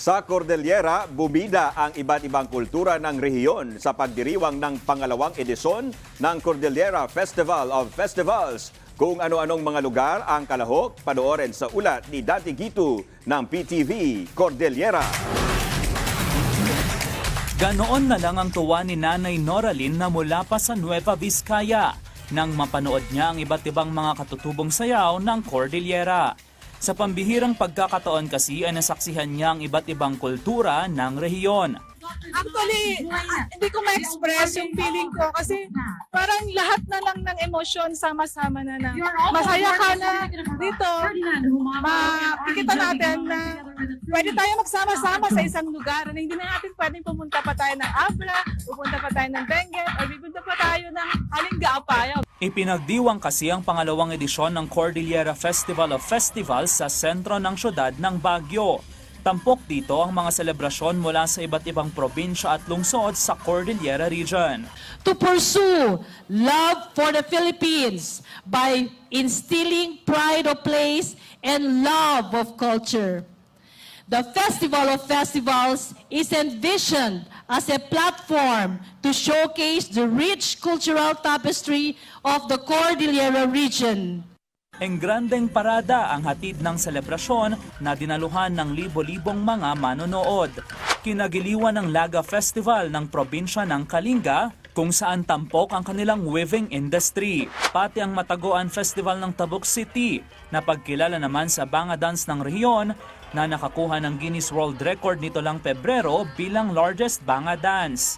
Sa Cordillera, bumida ang iba't ibang kultura ng rehiyon sa pagdiriwang ng pangalawang edisyon ng Cordillera Festival of Festivals. Kung ano-anong mga lugar ang kalahok, panoorin sa ulat ni Dati Gitu ng PTV Cordillera. Ganoon na lang ang tuwa ni Nanay Noraline na mula pa sa Nueva Vizcaya nang mapanood niya ang iba't ibang mga katutubong sayaw ng Cordillera. Sa pambihirang pagkakataon kasi ay nasaksihan niya ang iba't ibang kultura ng rehiyon. Actually, hindi ko ma-express yung feeling ko kasi parang lahat na lang ng emosyon sama-sama na na. Masaya ka na dito. Makikita natin na pwede tayo magsama-sama sa isang lugar na hindi na natin pwedeng pumunta pa tayo ng Abra, pupunta pa tayo ng Benguet, o pupunta pa tayo ng Alingga Apaya. Ipinagdiwang kasi ang pangalawang edisyon ng Cordillera Festival of Festivals sa sentro ng syudad ng Baguio. Tampok dito ang mga selebrasyon mula sa iba't ibang probinsya at lungsod sa Cordillera region. to pursue love for the Philippines by instilling pride of place and love of culture. The Festival of Festivals is envisioned as a platform to showcase the rich cultural tapestry of the Cordillera region. Engrandeng parada ang hatid ng selebrasyon na dinaluhan ng libo-libong mga manonood. Kinagiliwan ng Laga Festival ng probinsya ng Kalinga kung saan tampok ang kanilang weaving industry. Pati ang Matagoan Festival ng Tabuk City na pagkilala naman sa banga dance ng rehiyon na nakakuha ng Guinness World Record nito lang Pebrero bilang largest banga dance.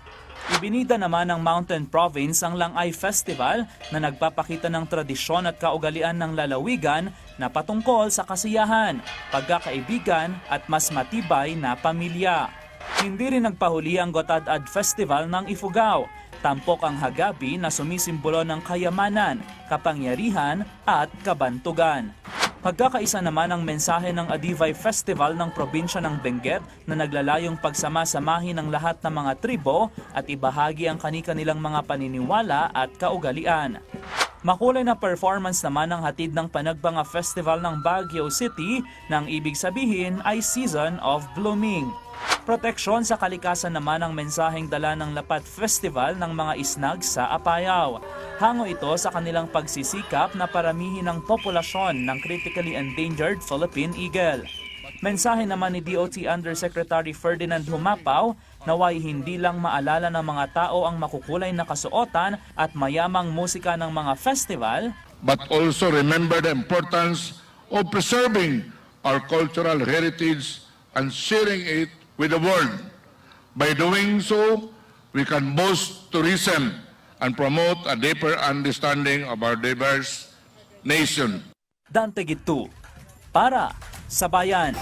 Ibinida naman ng Mountain Province ang Langay Festival na nagpapakita ng tradisyon at kaugalian ng lalawigan na patungkol sa kasiyahan, pagkakaibigan at mas matibay na pamilya. Hindi rin nagpahuli ang Gotad-Ad Festival ng Ifugao. Tampok ang hagabi na sumisimbolo ng kayamanan, kapangyarihan at kabantugan. Pagkakaisa naman ang mensahe ng Adivay Festival ng probinsya ng Benguet na naglalayong pagsama-samahin ng lahat ng mga tribo at ibahagi ang kani-kanilang mga paniniwala at kaugalian. Makulay na performance naman ang hatid ng Panagbanga Festival ng Baguio City nang ibig sabihin ay Season of Blooming. Proteksyon sa kalikasan naman ang mensaheng dala ng Lapat Festival ng mga isnag sa Apayao. Hango ito sa kanilang pagsisikap na paramihin ang populasyon ng critically endangered Philippine Eagle. Mensahe naman ni DOT Undersecretary Ferdinand Humapaw naway hindi lang maalala ng mga tao ang makukulay na kasuotan at mayamang musika ng mga festival, but also remember the importance of preserving our cultural heritage and sharing it with the world. By doing so, we can boost tourism and promote a deeper understanding of our diverse nation. Dante Gitu, para sa bayan.